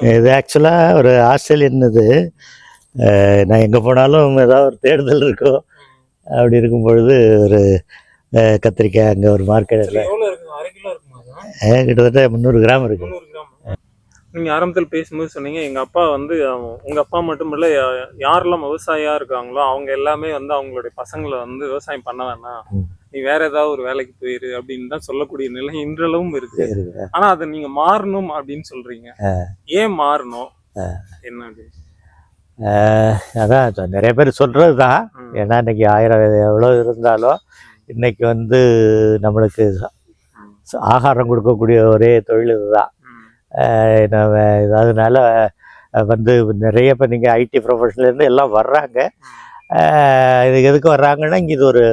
இது ஆக்சுவலாக ஒரு ஆஸ்திரேலியன் இது நான் எங்கே போனாலும் ஏதாவது ஒரு தேடுதல் இருக்கும். அப்படி இருக்கும் பொழுது ஒரு கத்திரிக்காய் அங்கே ஒரு மார்க்கெட்டில் இருக்கு? கிட்டத்தட்ட முந்நூறு கிராம் இருக்கு. முந்நூறு கிராம். நீங்க ஆரம்பத்தில் பேசும்போது சொன்னீங்க எங்க அப்பா வந்து அவன்- உங்க அப்பா மட்டும் இல்ல யாரெல்லாம் விவசாயியா இருக்காங்களோ அவங்க எல்லாமே வந்து அவங்களுடைய பசங்களை வந்து விவசாயம் பண்ண வேணாம். நீ வேற ஏதாவது ஒரு வேலைக்கு போயிரு அப்படின்னு தான் சொல்லக்கூடிய நிலை இன்றளவும் இருக்கு. ஆனா அதை நீங்க மாறணும் அப்படின்னு சொல்றீங்க. ஏன் மாறணும்? என்ன அதான் நிறைய பேர் சொல்கிறது தான். ஏன்னா இன்னைக்கு ஆயிரம் எவ்வளோ இருந்தாலும் இன்னைக்கு வந்து நம்மளுக்கு ஆகாரம் கொடுக்கக்கூடிய ஒரே தொழில் இதுதான். நம்ம அதனால வந்து நிறைய இப்போ நீங்கள் ஐடி ப்ரொஃபஷன்லேருந்து எல்லாம் வர்றாங்க. இது எதுக்கு வர்றாங்கன்னா இங்கே இது ஒரு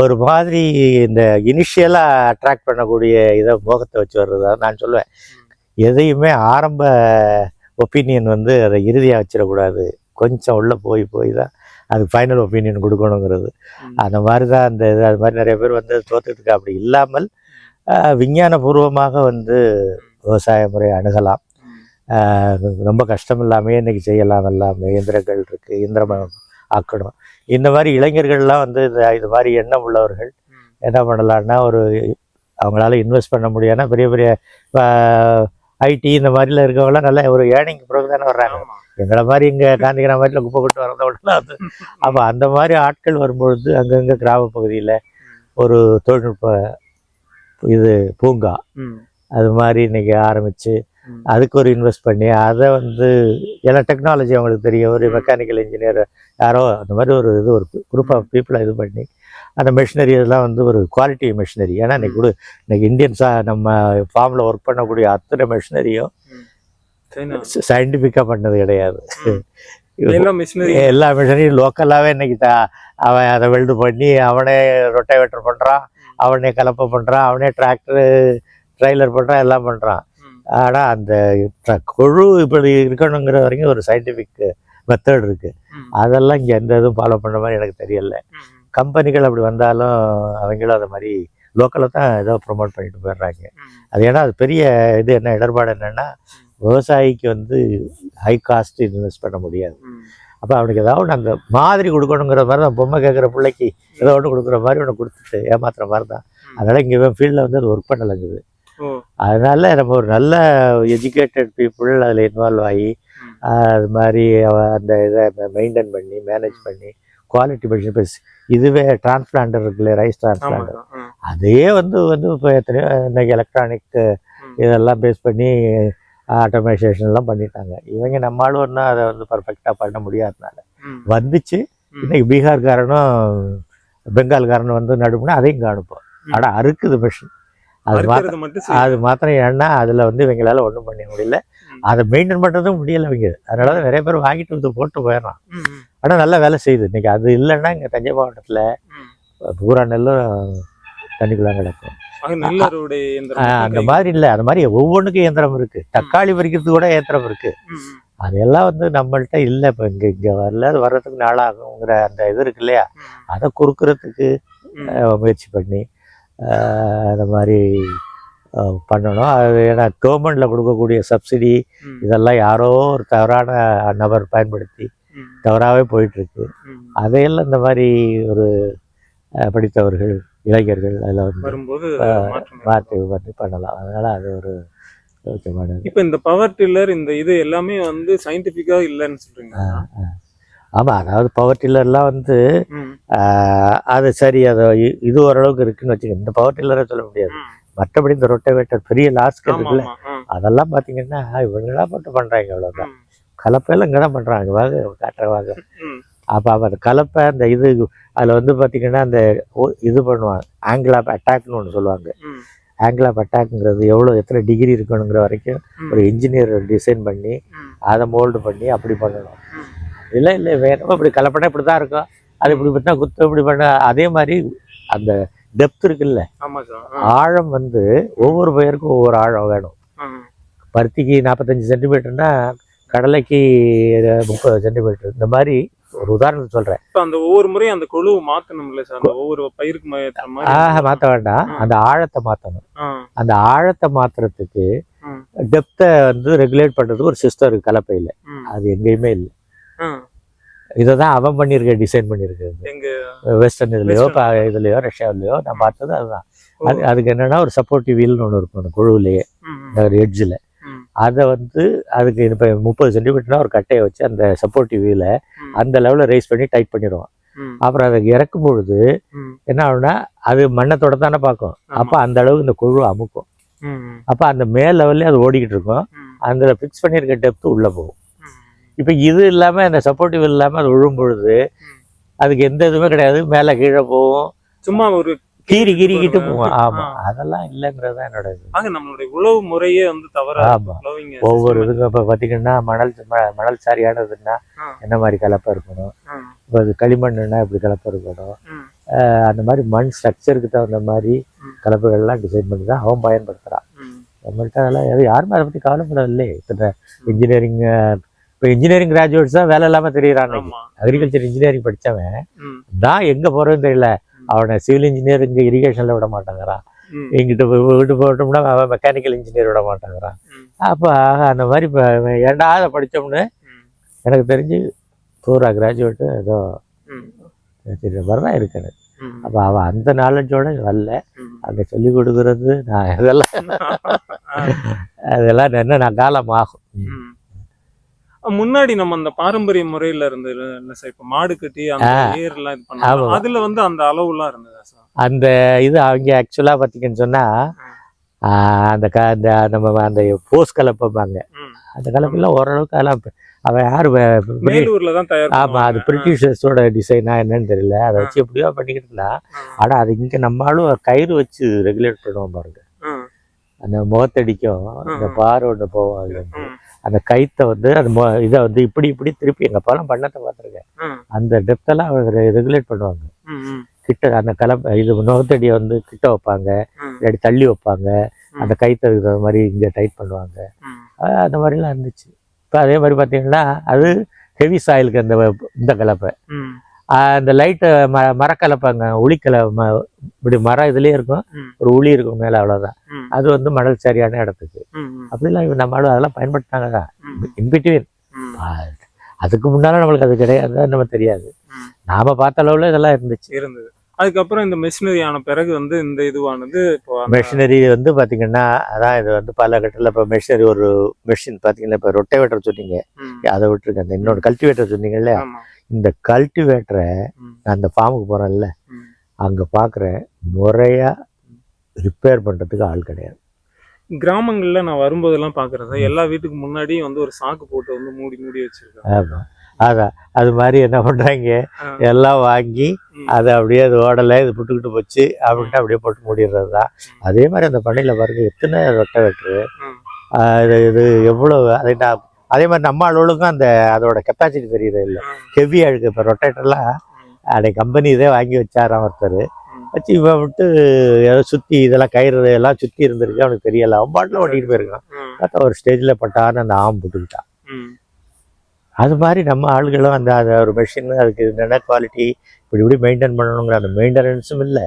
ஒரு மாதிரி இந்த இனிஷியலாக அட்ராக்ட் பண்ணக்கூடிய இதை மோகத்தை வச்சு வர்றது நான் சொல்லுவேன். எதையுமே ஆரம்ப ஒப்பீனியன் வந்து அதை இறுதியாக வச்சிடக்கூடாது. கொஞ்சம் உள்ளே போய் போய் தான் அதுக்கு ஃபைனல் ஒப்பீனியன் கொடுக்கணுங்கிறது. அந்த மாதிரி தான் அந்த இது அது மாதிரி நிறைய பேர் வந்து தோத்துட்டு அப்படி இல்லாமல் விஞ்ஞானபூர்வமாக வந்து விவசாய முறை அணுகலாம். ரொம்ப கஷ்டம் இல்லாமே இன்னைக்கு செய்யலாம். எல்லாமே இயந்திரங்கள் இருக்குது இயந்திரமயம் ஆக்கணும். இந்த மாதிரி இளைஞர்கள்லாம் வந்து இந்த இது மாதிரி எண்ணம் உள்ளவர்கள். என்ன பண்ணலாம்னா ஒரு அவங்களால இன்வெஸ்ட் பண்ண முடியாதுன்னா பெரிய பெரிய ஐடி இந்த மாதிரிலாம் இருக்கவங்களாம் நல்ல ஒரு ஏர்னிங் பிறகு தானே வர்றாங்க. எங்களை மாதிரி இங்கே காந்திகிராம மாதிரில குப்பை கொட்டு வரதோடலாம் அது அப்போ அந்த மாதிரி ஆட்கள் வரும்பொழுது அங்கங்கே கிராம பகுதியில் ஒரு தொழில்நுட்ப இது பூங்கா. அது மாதிரி இன்னைக்கு ஆரம்பித்து. அதுக்கு ஒரு இன்வெஸ்ட் பண்ணி அதை வந்து ஏன்னா டெக்னாலஜி அவங்களுக்கு தெரியும் ஒரு. மெக்கானிக்கல் இன்ஜினியர் யாரோ அந்த மாதிரி ஒரு இது ஒரு குரூப் ஆஃப் பீப்புளை இது பண்ணி அந்த மெஷினரி எல்லாம் வந்து ஒரு குவாலிட்டி மெஷினரி ஏன்னா இன்னைக்கு கூட இன்னைக்கு இந்தியன்ஸாக நம்ம ஃபார்மில் ஒர்க் பண்ணக்கூடிய அத்தனை மெஷினரியும். சயின்டிஃபிக்காக பண்ணது கிடையாது. எல்லா மிஷினரியும் லோக்கலாகவே இன்னைக்கு அவன் அதை வெல்டு பண்ணி அவனே ரொட்டேவேட்டர் பண்ணுறான் அவனே கலப்பை பண்ணுறான் அவனே டிராக்டரு ட்ரைலர் பண்ணுறான் எல்லாம் பண்ணுறான் ஆனால் அந்த குழு இப்படி இருக்கணுங்கிற வரைக்கும் ஒரு சயின்டிஃபிக் மெத்தட் இருக்குது அதெல்லாம் இங்கே எந்த இதுவும் ஃபாலோ பண்ணுற மாதிரி எனக்கு தெரியல. கம்பெனிகள் அப்படி வந்தாலும் அவங்களும் அதை மாதிரி லோக்கலில் தான் ஏதோ ப்ரொமோட் பண்ணிட்டு போயிடுறாங்க. அது ஏன்னா அது பெரிய இது என்ன இடர்பாடு என்னென்னா விவசாயிக்கு வந்து ஹை காஸ்ட் இன்வெஸ்ட் பண்ண முடியாது. அப்போ அவனுக்கு ஏதாவது ஒன்று அந்த மாதிரி கொடுக்கணுங்கிற மாதிரி தான் பொம்மை கேட்குற பிள்ளைக்கு ஏதோ ஒன்று கொடுக்குற மாதிரி ஒன்று கொடுத்துட்டு ஏமாத்துற மாதிரி தான். அதனால் இங்கே ஃபீல்டில் வந்து அது ஒர்க் பண்ணலைங்குது. அதனால நம்ம ஒரு நல்ல எஜுகேட்டட் பீப்புள் அதில் இன்வால்வ் ஆகி அது மாதிரி அந்த இதை மெயின்டைன் பண்ணி மேனேஜ் பண்ணி குவாலிட்டி மெஷின் இப்போ இதுவே டிரான்ஸ்பிளான்டர் இருக்குல்ல ரைஸ் டிரான்ஸ்பிளான்டர். அதே வந்து வந்து இப்போ எத்தனையோ இன்னைக்கு எலக்ட்ரானிக். இதெல்லாம் பேஸ் பண்ணி ஆட்டோமேஷன் எல்லாம் பண்ணிட்டாங்க இவங்க நம்ம ஆளுன்னா அதை வந்து பர்ஃபெக்டாக பண்ண முடியாதனால. வந்துச்சு. இன்னைக்கு பீகார்காரனும் பெங்கால்காரனும் வந்து நடுமுன்னா அதையும் காணுப்போம். ஆனால் அறுக்குது மிஷின் அது மாத்திரம். அது மாத்திரம் ஏன்னா அதில் வந்து இவங்களால ஒன்றும் பண்ண முடியல. அதை மெயின்டைன் பண்ணுறதும் முடியல இவங்க. அதனால தான் நிறைய பேர் வாங்கிட்டு வந்து போட்டு போயிடறான். ம், ம், ஆனால் நல்லா வேலை செய்யுது. இன்னைக்கு அது இல்லைன்னா இங்கே தஞ்சை மாவட்டத்தில். பூரா நெல்லும் தண்ணிக்குள்ள கிடக்கும். அந்த மாதிரி இல்லை. அது மாதிரி ஒவ்வொன்றுக்கும் இயந்திரம் இருக்கு. தக்காளி பறிக்கிறதுக்கு கூட இயந்திரம் இருக்கு. அதெல்லாம் வந்து நம்மள்ட்ட இல்லை. இப்போ இங்கே இங்கே வரல அது வர்றதுக்கு நாளாகுங்கிற அந்த இது இருக்கு இல்லையா? அதை குறுக்கிறதுக்கு முயற்சி பண்ணி அந்த மாதிரி பண்ணணும். அது ஏன்னா கவர்மெண்ட்டில் கொடுக்கக்கூடிய சப்சிடி இதெல்லாம் யாரோ ஒரு தவறான நபர் பயன்படுத்தி தவறாகவே போயிட்டுருக்கு. அதையெல்லாம் இந்த மாதிரி ஒரு படித்தவர்கள் இளைஞர்கள் அதில் வந்து வரும்போது மாற்றி பண்ணி பண்ணலாம். அதனால் அது ஒரு இப்ப இந்த பவர் டில்லர் இந்த இது எல்லாமே வந்து சயின்டிபிக்கா இல்லைன்னு சொல்றீங்க. ஆமாம் அதாவது பவர் டில்லர்லாம் வந்து அது சரி அது இது ஓரளவுக்கு இருக்குன்னு வச்சுக்கோங்க. இந்த பவர் டில்லரை சொல்ல முடியாது. மற்றபடி இந்த ரொட்டவேட்டர் பெரிய லாஸ்க்கு ஆமா, இருக்குல்ல அதெல்லாம் பார்த்தீங்கன்னா இவங்களாம் மட்டும் பண்ணுறாங்க அவ்வளோதான் ம், கலப்பையெல்லாம் இங்கே தான் பண்ணுறாங்க வாங்க. காட்டுறவாங்க அப்போ அப்போ அந்த கலப்பை அந்த இது அதில் வந்து பார்த்தீங்கன்னா அந்த இது பண்ணுவாங்க. ஆங்கிள் ஆஃப் அட்டாக்னு ஒன்று சொல்லுவாங்க. ஆங்கிள் ஆஃப் அட்டாக்ங்கிறது எவ்வளோ எத்தனை டிகிரி இருக்கணுங்கிற வரைக்கும் ஒரு இன்ஜினியர் டிசைன் பண்ணி அதை மோல்டு பண்ணி அப்படி பண்ணணும். இல்லை இல்லை வேணும் இப்படி கலப்படம் இப்படி தான் இருக்கும். அது இப்படி பண்ணால் குத்து இப்படி பண்ண அதே மாதிரி அந்த டெப்த் இருக்குல்ல. ஆழம் வந்து ஒவ்வொரு பயிருக்கும் ஒவ்வொரு ஆழம் வேணும். பருத்திக்கு நாற்பத்தஞ்சு சென்டிமீட்டர்னா கடலைக்கு முப்பது சென்டிமீட்டர். இந்த மாதிரி ஒரு உதாரணத்துக்கு சொல்கிறேன் இப்ப அந்த ஒவ்வொரு முறையும் அந்த குழுவை மாத்தணும்ல சார் அந்த ஒவ்வொரு பயிருக்கு ஆஹ் மாற்ற வேண்டாம். அந்த ஆழத்தை மாற்றணும் ஆ, அந்த ஆழத்தை மாற்றுறதுக்கு ம். டெப்த்தை வந்து ரெகுலேட் பண்ணுறதுக்கு ஒரு சிஸ்டம் இருக்குது கலப்பையில். அது எங்கேயுமே இல்லை. இதை தான் அவன் பண்ணியிருக்க டிசைன் பண்ணியிருக்கிறது வெஸ்டர்ன் இதுலையோ இதுலையோ ரஷ்யாவிலையோ நான் பார்த்தது அதுதான். அது அதுக்கு என்னன்னா ஒரு சப்போர்ட்டிவ் வீல்னு ஒன்று இருக்கும் அந்த குழுவிலேயே. ஒரு எட்ஜில். அதை வந்து அதுக்கு இப்போ முப்பது சென்டிமீட்டர்னா ஒரு கட்டையை வச்சு அந்த சப்போர்ட்டிவ் வீலை. அந்த லெவலில் ரைஸ் பண்ணி டைட் பண்ணிடுவான். அப்புறம் அதை இறக்கும் பொழுது. என்ன ஆகும்னா அது மண்ணை தொட தானே பார்க்கும். அப்போ அந்த அளவுக்கு இந்த குழு அமுக்கும். அப்போ அந்த மேல் லெவல்லே அது ஓடிக்கிட்டு இருக்கும். அந்த ஃபிக்ஸ் பண்ணியிருக்க டெப்த்து உள்ளே போகும். இப்போ இது இல்லாமல் அந்த சப்போர்ட்டிவ் இல்லாமல் அது விழும் பொழுது. அதுக்கு எந்த இதுவுமே கிடையாது மேலே கீழே போகும் சும்மா ஒரு கீறி கீறிக்கிட்டு போகும் ஆ. ஆமாம் அதெல்லாம் இல்லைங்கிறது தான் என்னோட இது நம்மளுடைய உழவு முறையே வந்து தவறா ஆமாம் ஒவ்வொரு. இதுக்கும் இப்போ பார்த்தீங்கன்னா மணல் மணல் சாரியானதுன்னா. என்ன மாதிரி கலப்பை இருக்கணும். இப்போ அது களிமண்ணுன்னா இப்படி கலப்பை இருக்கணும் அந்த மாதிரி மண் ஸ்ட்ரக்சருக்கு தகுந்த மாதிரி. கலப்பைகள்லாம் டிசைன் பண்ணி தான் அவன் பயன்படுத்துகிறான் ம். நம்மள்ட்ட அதெல்லாம் யாருமே அதை பற்றி கவலைப்படவில்லை இத்தனை இன்ஜினியரிங் இப்போ இன்ஜினியரிங் கிராஜுவேட்ஸ் தான் வேலை இல்லாமல் தெரியுறான் அக்ரிகல்ச்சர் இன்ஜினியரிங் படித்தவன். தான் எங்கே போகிறதுன்னு தெரியல அவனை சிவில் இன்ஜினியர் இங்கே இரிகேஷனில் விட மாட்டேங்கிறான். இங்கிட்ட விட்டு போட்டோம்னா அவன் மெக்கானிக்கல் இன்ஜினியர் விட மாட்டேங்கிறான். அப்போ அந்த மாதிரி இப்போ ஏன்டா அதை படித்தோம்னு. எனக்கு தெரிஞ்சு பூரா கிராஜுவேட்டு ஏதோ. தெரியுற மாதிரி தான் இருக்கு எனக்கு ம். அப்போ அவன் அந்த நாலேஜோட வரல. அங்கே சொல்லி கொடுக்குறது நான் இதெல்லாம் ஆ. அதெல்லாம் என்ன நான் காலம் ஆகும். முன்னாடி நம்ம அந்த பாரம்பரிய முறையில இருந்தது என்ன சார் இப்ப மாடு கட்டி அந்த ஏர்லாம் இது பண்ணாங்க ஆமா. அதுல வந்து அந்த அளவுலாம் இருந்ததா சார் அந்த இது அவங்க ஆக்சுவலாக பார்த்தீங்கன்னு சொன்னால் அந்த க அந்த நம்ம அந்த போஸ் கலப்பைப்பாங்க ம். அந்த கலப்பையில் ஓரளவுக்கு அதெல்லாம் அவன் யார் மேலூர்ல தான் தயார் ஆமாம் அது. பிரிட்டிஷர்ஸோட டிசைனா என்னன்னு தெரியல அதை வச்சு எப்படியோ பண்ணிக்கிட்டு இருந்தான் ஆ. ஆனால் அது இங்கே நம்மளும் கயிறு வச்சு ரெகுலேட் பண்ணுவோம் பாருங்க. அந்த முகத்தடிக்கும் அந்த ம். பார் ஒன்று போவோம் அது. அந்த கைத்தை வந்து அந்த மொ இதை வந்து இப்படி இப்படி திருப்பி எங்கள் அப்பாலாம் பண்ணத்தை பார்த்துருக்கேன். அந்த டெப்த்தெல்லாம் அவங்க ரெகுலேட் பண்ணுவாங்க. கிட்ட அந்த கலப்பை இது முகத்தடியை வந்து கிட்ட வைப்பாங்க. இல்லாட்டி தள்ளி வைப்பாங்க. அந்த கைத்தை இருக்கிற மாதிரி இங்கே டைட் பண்ணுவாங்க. அந்த மாதிரிலாம் இருந்துச்சு. இப்போ அதே மாதிரி பார்த்தீங்கன்னா அது ஹெவி சாயிலுக்கு அந்த இந்த கலப்பை. அந்த லைட்டை ம மரக்கலப்பைங்க உளிக்கலை ம இப்படி மரம் இதுலேயே இருக்கும். ஒரு உளி இருக்கும் மேலே அவ்வளோதான். அது வந்து மணல் சரியான இடத்துக்கு. அப்படிலாம் நம்மளும் அதெல்லாம் பயன்படுத்தினாங்க தான். இன்பிட்வீன். அதுக்கு முன்னால நம்மளுக்கு அது கிடையாது நம்ம தெரியாது. நாம பார்த்த அளவுல இதெல்லாம் இருந்துச்சு இருந்தது அதுக்கப்புறம் இந்த மிஷினரி ஆன பிறகு வந்து இந்த இதுவானது இப்போ மெஷினரி வந்து பாத்தீங்கன்னா அதான் இது வந்து பல கட்டத்தில் இப்போ மெஷினரி ஒரு மெஷின் பார்த்தீங்கன்னா இப்போ ரொட்டேவேட்டர் சொன்னீங்க. அதை விட்டுருங்க. அந்த இன்னொரு கல்டிவேட்டர் சொன்னீங்கல்ல இந்த கல்டிவேட்டரை. நான் அந்த ஃபார்முக்கு போகிறேன்ல. அங்கே பார்க்குறேன் முறையாக ரிப்பேர் பண்ணுறதுக்கு ஆள் கிடையாது. கிராமங்கள்ல நான் வரும்போதெல்லாம் பாக்குறேன் சார். எல்லா வீட்டுக்கு முன்னாடியும் வந்து ஒரு சாக்கு போட்டு வந்து மூடி மூடி வச்சிருக்காங்க ஆமாம் அதான் அது மாதிரி என்ன பண்ணுறாங்க. எல்லாம் வாங்கி. அதை அப்படியே அது ஓடலை இது புட்டுக்கிட்டு போச்சு அப்படின்ட்டு அப்படியே போட்டு மூடிடுறது தான் அதே மாதிரி அந்த பண்ணையில் பாருங்க எத்தனை ரொட்டவேட்ரு ம். இது இது எவ்வளோ அதை நான் அதே மாதிரி நம்ம அளவுக்கும் அந்த அதோட கெப்பாசிட்டி தெரியுது இல்லை. ஹெவியாக இருக்குது இப்போ ரொட்டேட்டர்லாம். அன்னைக்கு கம்பெனி இதே வாங்கி வச்சாராம் ஒருத்தர். வச்சு இவன் விட்டு ஏதோ சுற்றி இதெல்லாம் கயிறு எல்லாம் சுற்றி இருந்திருக்கு அவனுக்கு தெரியல அவன் பாட்டில் ஓட்டிகிட்டு போயிருக்கான். பார்த்தா ஒரு ஸ்டேஜில் பட்டான்னு அந்த ஆம் போட்டுக்கிட்டான். அது மாதிரி நம்ம ஆளுகளும் அந்த அந்த ஒரு மெஷின் அதுக்கு என்னென்ன குவாலிட்டி இப்படி இப்படி மெயின்டைன் பண்ணணுங்கிற அந்த மெயின்டெனன்ஸும் இல்லை.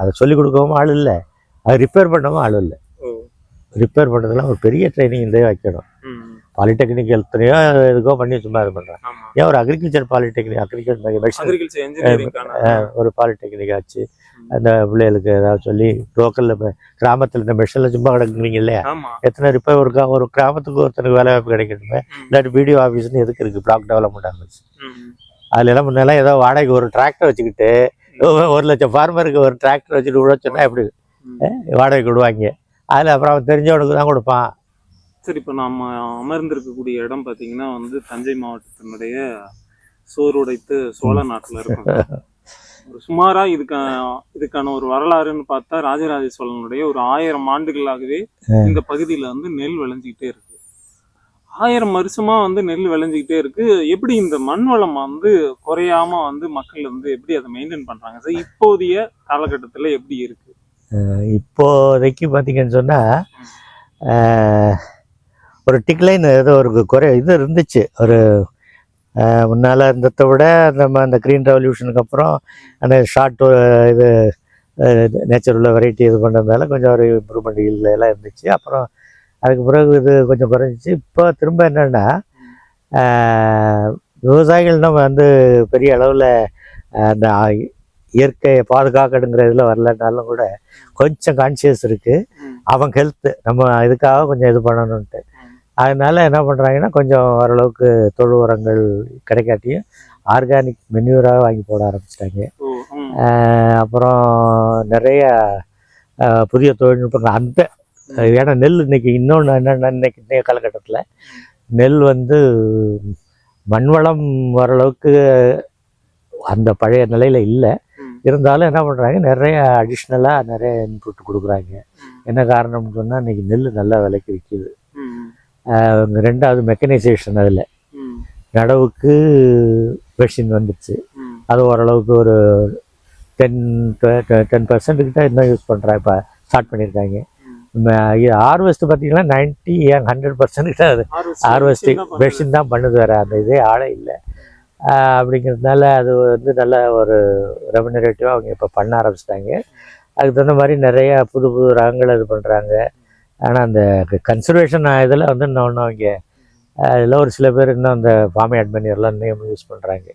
அதை சொல்லிக் கொடுக்கவும் ஆள் இல்லை. அது ரிப்பேர் பண்ணவும் ஆள் இல்லை. ரிப்பேர் பண்ணுறதுலாம் ஒரு பெரிய ட்ரைனிங் இதே வைக்கணும். பாலிடெக்னிக் எத்தனையோ இதுக்கோ பண்ணி சும்மா இது பண்ணுறேன் ஏன் ஒரு அக்ரிகல்ச்சர் பாலிடெக்னிக் அக்ரிகல்ச்சர் மெஷின் ஒரு பாலிடெக்னிக் ஆச்சு. அந்த பிள்ளைகளுக்கு ஏதாவது சொல்லி லோக்கலில் இப்போ கிராமத்தில் இந்த மெஷினில் சும்மா கிடக்குறீங்க இல்லையா? எத்தனை ரிப்பேர் ஒரு கா- ஒரு கிராமத்துக்கு ஒருத்தனுக்கு வேலை வாய்ப்பு கிடைக்கணுமே. இல்லாட்டி பிடிஓ ஆஃபீஸ்னு எதுக்கு இருக்குது பிளாக் டெவலப்மெண்ட் ஆஃபீஸ். அதுல எல்லாம் முன்னெல்லாம் ஏதோ வாடகைக்கு ஒரு டிராக்டர் வச்சுக்கிட்டு ஒரு- லட்சம் ஃபார்மருக்கு ஒரு டிராக்டர் வச்சுட்டு விட சொன்னா எப்படி? வாடகைக்கு விடுவாங்க. அதில் அப்புறம் அவன் தெரிஞ்சவனுக்கு தான் கொடுப்பான். சரி இப்போ நம்ம அமர்ந்திருக்கக்கூடிய இடம் பார்த்தீங்கன்னா வந்து தஞ்சை மாவட்டத்தினுடைய சோறுடைத்து சோழ நாட்டில் இருக்கும். ஒரு சுமாரா இதுக்கான இதுக்கான ஒரு வரலாறுன்னு பார்த்தா ராஜராஜ சோழனுடைய ஒரு ஆயிரம் ஆண்டுகளாகவே இந்த பகுதியில வந்து நெல் விளைஞ்சிக்கிட்டே இருக்கு. ஆயிரம் வருஷமா வந்து நெல் விளைஞ்சிக்கிட்டே இருக்கு. எப்படி இந்த மண் வளம் வந்து குறையாம வந்து மக்கள் வந்து எப்படி அதை மெயின்டைன் பண்றாங்க? சார் இப்போதைய காலகட்டத்துல எப்படி இருக்கு? இப்போதைக்கு பார்த்தீங்கன்னு சொன்னால் ஒரு டிக்லைன் ஏதோ ஒரு குறை இது இருந்துச்சு. ஒரு முன்னால இருந்ததை விட நம்ம அந்த க்ரீன் ரெவல்யூஷனுக்கு அப்புறம் அந்த ஷார்ட் இது நேச்சுரல் வெரைட்டி இது பண்ணதுனால கொஞ்சம் ஒரு இம்ப்ரூவ்மெண்ட் இல்லை எல்லாம் இருந்துச்சு. அப்புறம் அதுக்கு பிறகு இது கொஞ்சம் குறைஞ்சிச்சு. இப்போ திரும்ப என்னென்னா விவசாயிகள் நம்ம வந்து பெரிய அளவில் அந்த இயற்கையை பாதுகாக்கணுங்கிற இதில் வரலனாலும் கூட கொஞ்சம் கான்சியஸ் இருக்குது. அவங்க ஹெல்த்து நம்ம இதுக்காக கொஞ்சம் இது பண்ணணுன்ட்டு அதனால என்ன பண்ணுறாங்கன்னா கொஞ்சம் ஓரளவுக்கு தொழு உரங்கள் கிடைக்காட்டியும் ஆர்கானிக் மென்யூராக வாங்கி போட ஆரம்பிச்சிட்டாங்க. அப்புறம் நிறைய புதிய தொழில்நுட்பங்கள் அந்த ஏன்னா நெல் இன்னைக்கு இன்னொன்று என்னென்ன இன்னைக்கு இன்றைய காலகட்டத்தில் நெல் வந்து மண்வளம் ஓரளவுக்கு அந்த பழைய நிலையில் இல்லை. இருந்தாலும் என்ன பண்ணுறாங்க நிறைய அடிஷ்னலாக நிறைய இன்புட் கொடுக்குறாங்க. என்ன காரணம்னு சொன்னால் இன்னைக்கு நெல் நல்ல விலைக்கு விற்கிது ரெண்டாவது மெக்கனைசேஷன் அதில். நடவுக்கு மெஷின் வந்துடுச்சு அது ஓரளவுக்கு ஒரு டென் டென் பர்சன்ட் கிட்ட இன்னும் யூஸ் பண்ணுறேன் இப்போ ஸ்டார்ட் பண்ணியிருக்காங்க ஹார்வெஸ்ட் பார்த்தீங்கன்னா நைன்ட்டி ஹண்ட்ரட் பர்சன்ட் கிட்ட அது ஹார்வெஸ்டிங் மெஷின் தான் பண்ணுது. வேறு அந்த இதே ஆளே இல்லை. அப்படிங்கிறதுனால அது வந்து நல்ல ஒரு ரெமினரேட்டிவாக அவங்க இப்போ பண்ண ஆரம்பிச்சிட்டாங்க. அதுக்கு தகுந்த மாதிரி நிறைய புது புது ரகங்கள் இது பண்ணுறாங்க ஆனால் அந்த கன்சர்வேஷன் இதில் வந்து இன்னொன்று அவங்க அதில் ஒரு சில பேர் இன்னும் அந்த ஃபார்மே அட்மனியர்லாம் நேம் யூஸ் பண்ணுறாங்க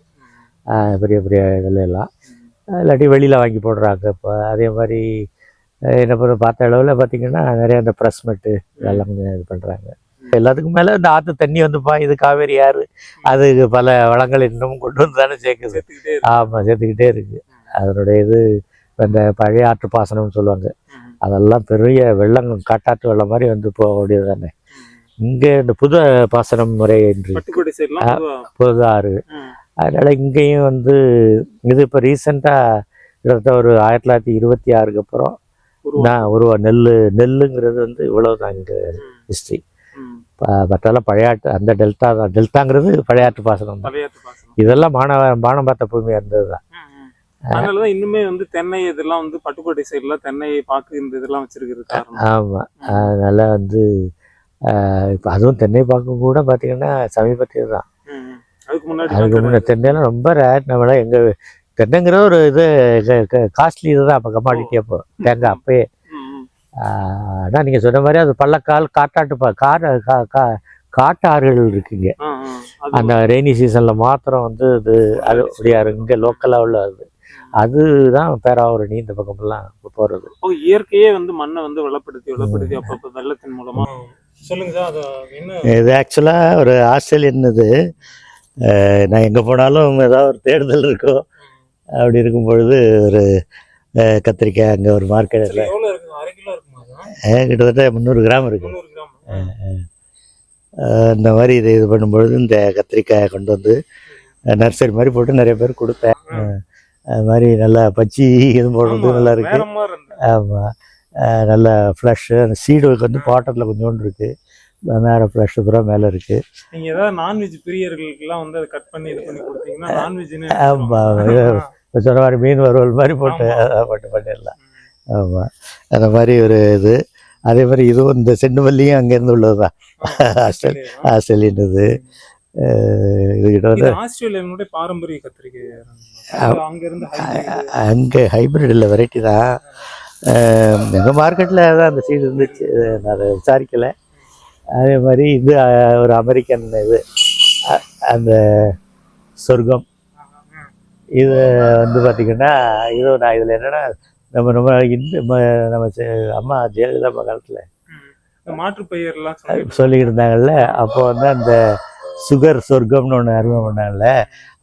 பெரிய பெரிய இதுல எல்லாம். இல்லாட்டி வெளியில் வாங்கி போடுறாங்க. இப்போ அதே மாதிரி என்ன பண்ண பார்த்த அளவில் பார்த்தீங்கன்னா நிறைய அந்த ப்ரெஸ் மெட்டு இதெல்லாம் கொஞ்சம் இது பண்ணுறாங்க எல்லாத்துக்கும் மேலே இந்த ஆற்று தண்ணி வந்துப்பா இது காவேரி ஆறு அது பல வளங்கள் இன்னமும் கொண்டு வந்து தானே சேர்க்குது. ஆமாம் சேர்த்துக்கிட்டே இருக்குது அதனுடைய இது இந்த பழைய ஆற்று பாசனம்னு சொல்லுவாங்க. அதெல்லாம் பெரிய வெள்ளம் காட்டாற்று வெள்ளம் மாதிரி வந்து போகக்கூடியது தானே இங்கே இந்த புது பாசனம் முறை என்று புது ஆறு. அதனால் இங்கேயும் வந்து இது இப்போ ரீசெண்டாக கிட்டத்தட்ட ஒரு ஆயிரத்தி தொள்ளாயிரத்தி இருபத்தி ஆறுக்கு அப்புறம் நான் உருவா நெல் நெல்லுங்கிறது வந்து இவ்வளோ தான் இங்கே. ஹிஸ்ட்ரி. மற்றெல்லாம் பழையாட்டு அந்த டெல்டா தான் டெல்டாங்கிறது பழையாட்டு பாசனம் தான் இதெல்லாம் மானவ பானம் பார்த்த பூமியாக இருந்தது தான். அதனாலதான் இன்னுமே வந்து தென்னை இதெல்லாம் வந்து பட்டுக்கோட்டை சைடுல தென்னை பாக்கு இந்த இதெல்லாம் வச்சிருக்கிறது காரணம். ஆமாம் அதனால் வந்து இப்போ அதுவும் தென்னை பார்க்க கூட பார்த்தீங்கன்னா சமீபத்தியம் தான். அதுக்கு முன்னாடி அதுக்கு முன்னே தென்னையெல்லாம் ரொம்ப ரேட் நம்மளாம் எங்கள் தென்னைங்கிற ஒரு இது காஸ்ட்லி இதுதான். அப்போ கமாடிட்டி அப்போ. தேங்காய் அப்பயே. ஆனால் நீங்கள் சொன்ன மாதிரி அது பள்ளக்கால் காட்டாட்டு பா கா- காட்டாறுகள் இருக்குங்க. அந்த ரெய்னி சீசனில் மாத்திரம் வந்து இது அது அப்படியா இங்கே லோக்கலாக உள்ள அது. அதுதான் பேராவரணி இந்த பக்கமெல்லாம் போகிறது இயற்கையே வந்து மண்ணை வந்து வளப்படுத்தி வளப்படுத்தி அப்பப்ப வெள்ளத்தின் மூலமா. சொல்லுங்க சார் அது என்ன? இது ஆக்சுவலாக ஒரு ஆஸ்திரேலியன் இது அஹ் நான் எங்கே போனாலும் ஏதாவது ஒரு தேடுதல் இருக்கும் அப்படி இருக்கும் பொழுது ஒரு கத்திரிக்காய் அங்கே ஒரு மார்க்கெட்டில் இருக்கு இருக்குமா? கிட்டத்தட்ட முந்நூறு கிராம் கிராம். இந்த மாதிரி இது இது பண்ணும்பொழுது இந்த கத்திரிக்காயை கொண்டு வந்து நர்சரி மாதிரி போட்டு நிறைய பேர் கொடுத்தேன் அது மாதிரி நல்லா பச்சி இது போடுறது நல்லா இருக்கு. வேற மாதிரி இருந்தது. ஆமாம் நல்ல ஃப்ளஷ்ஷு அந்த சீடு வந்து பாட்டரில் கொஞ்சோண்டு இருக்குது மேலே ஃப்ளஷ் பூரா மேலே இருக்குது நீங்க ஏதாவது நான்வெஜ் பிரியர்களுக்கு எல்லாம் வந்து அதை கட் பண்ணி இது பண்ணி கொடுத்தீங்கன்னா நான்வெஜ்னு ஆமா, இப்போ சொன்ன மாதிரி மீன் வறுவல் மாதிரி போட்டு போட்டு பண்ணிடலாம். ஆமாம் அந்த மாதிரி ஒரு இது. அதே மாதிரி இதுவும் இந்த செண்டுமல்லியும் அங்கேருந்து உள்ளது தான் ஆஸ்திரேல் ஆஸ்திரேலியன் இது அஹ் இதுகிட்ட வந்து இது ஆஸ்திரேலியனுடைய பாரம்பரிய கத்திரிக்காய் அது அங்க ஹைபிரிட் இல்லை வெரைட்டி தான். எங்கள் மார்க்கெட்டில் தான் அந்த சீடு இருந்துச்சு. நான் அதை விசாரிக்கலை. அதே மாதிரி இது ஒரு அமெரிக்கன் இது. அந்த சொர்க்கம். இது வந்து பார்த்திங்கன்னா இது நான் இதில் என்னென்னா நம்ம நம்ம இந்த நம்ம அம்மா ஜெயலலிதா காலத்தில் மாற்று பெயர் எல்லாம் சொல்லிட்டு சொல்லிக்கிட்டு இருந்தாங்கல்ல. அப்போ வந்து அந்த சுகர் சொர்க்கம்னு ஒன்று அறிமுகம் பண்ணாங்கல்ல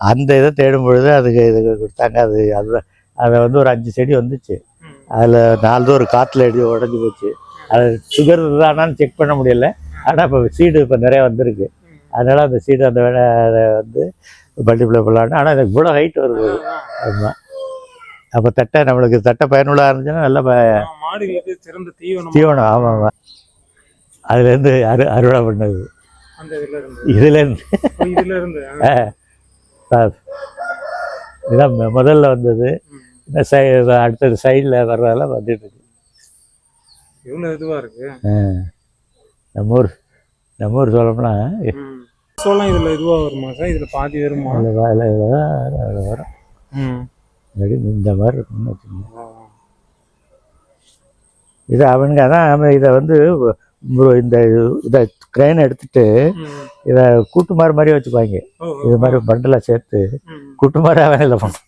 அந்த இதை தேடும் பொழுது அதுக்கு இது கொடுத்தாங்க. அது அது அதை வந்து ஒரு அஞ்சு செடி வந்துச்சு. அதில் நாலு ஒரு காற்றுல எழுதி உடஞ்சி போச்சு. அது சுகர் தானான்னு செக் பண்ண முடியல. ஆனால் இப்போ சீடு இப்போ நிறைய வந்திருக்கு. அதனால் அந்த சீடு அந்த வேலை அதை வந்து மல்டிப்ளை பண்ணலான்னு ஆனால் எனக்கு இவ்வளோ ஹைட் வருது. ஆமாம் அப்போ தட்டை நம்மளுக்கு தட்டை பயனுள்ளதாக இருந்துச்சுன்னா நல்லா தீவனம் தீவனம். ஆமாம். ஆமாம் அதுலேருந்து அறு அறுவடை பண்ணது. இதுல இருந்து. இதுல. இதான் முதல்ல வந்தது. சை அடுத்தது சைடில் வர்றதெல்லாம் வந்துட்டு இருக்கு. இவ்வளவு இதுவா இருக்கு. நம்ம ஊர் நம்ம ஊர் சொல்லணும்னா. சோளம் இதுல இதுவா வருமா சார்? இதுல பாதி வருமா? அதில் அதில் வரும். இல்லாட்டி இந்த மாதிரி இருக்கும்னு வச்சுக்கோங்க. இது அவனுங்க அவன் இதை வந்து இந்த இதை கிரைனை எடுத்துட்டு இதை கூட்டுமாறு மாதிரி வச்சுப்பாங்க இது மாதிரி பண்டலாக சேர்த்து கூட்டுமாறு வேலையில் பண்ணும்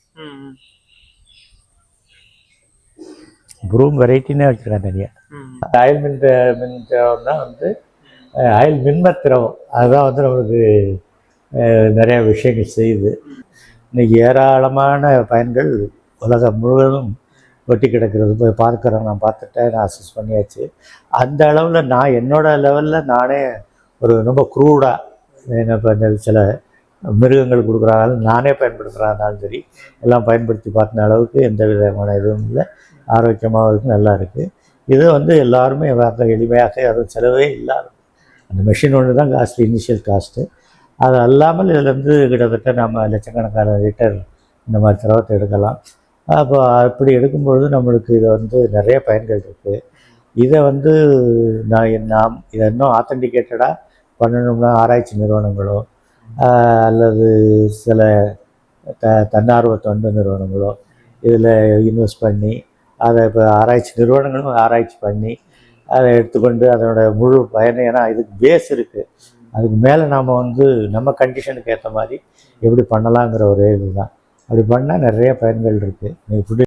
ப்ரூம் வெரைட்டினே வச்சுருக்காங்க தனியாக ஆயில் மின் மின் திரவம் தான் வந்து ஆயில் மின்ம திரவம் அதுதான் வந்து நம்மளுக்கு நிறைய விஷயங்கள் செய்யுது. இன்னைக்கு ஏராளமான பயன்கள் உலகம் முழுவதும் ஒட்டி கிடக்கிறது. போய் பார்க்குறேன் நான் பார்த்துட்டேன். நான் அசஸ் பண்ணியாச்சு. அந்த அளவில் நான் என்னோடய லெவலில் நானே ஒரு ரொம்ப க்ரூடாக என்ன இப்போ இந்த சில மிருகங்கள் கொடுக்குறாங்க நானே பயன்படுத்துகிறாலும் சரி எல்லாம் பயன்படுத்தி பார்த்த அளவுக்கு எந்த விதமான இதுவும் இல்லை. ஆரோக்கியமாக இருக்குது நல்லா இருக்குது இது வந்து எல்லாருமே வாங்க எளிமையாக அதுவும் செலவே இல்லாத அந்த மிஷின் ஒன்று தான் காஸ்ட் இனிஷியல் காஸ்ட்டு அது அல்லாமல் இதுலேருந்து கிட்டத்தட்ட நம்ம லட்சக்கணக்கான லிட்டர் இந்த மாதிரி திரவத்தை எடுக்கலாம். அப்போ அப்படி எடுக்கும்பொழுது நம்மளுக்கு இதை வந்து நிறைய பயன்கள் இருக்குது இதை வந்து நான் நாம் இதை இன்னும் ஆத்தென்டிகேட்டடாக பண்ணணும்னா ஆராய்ச்சி நிறுவனங்களோ அல்லது சில த தன்னார்வ தொண்டு நிறுவனங்களோ இதில் இன்வெஸ்ட் பண்ணி அதை இப்போ ஆராய்ச்சி நிறுவனங்களும் ஆராய்ச்சி பண்ணி அதை எடுத்துக்கொண்டு அதனோட முழு பயனை ஏன்னா இதுக்கு பேஸ் இருக்குது அதுக்கு மேலே நாம் வந்து நம்ம கண்டிஷனுக்கு ஏற்ற மாதிரி எப்படி பண்ணலாங்கிற ஒரே இதுதான் அப்படி பண்ணால் நிறைய பயன்கள் இருக்குது நீங்கள் ஃபுட்டு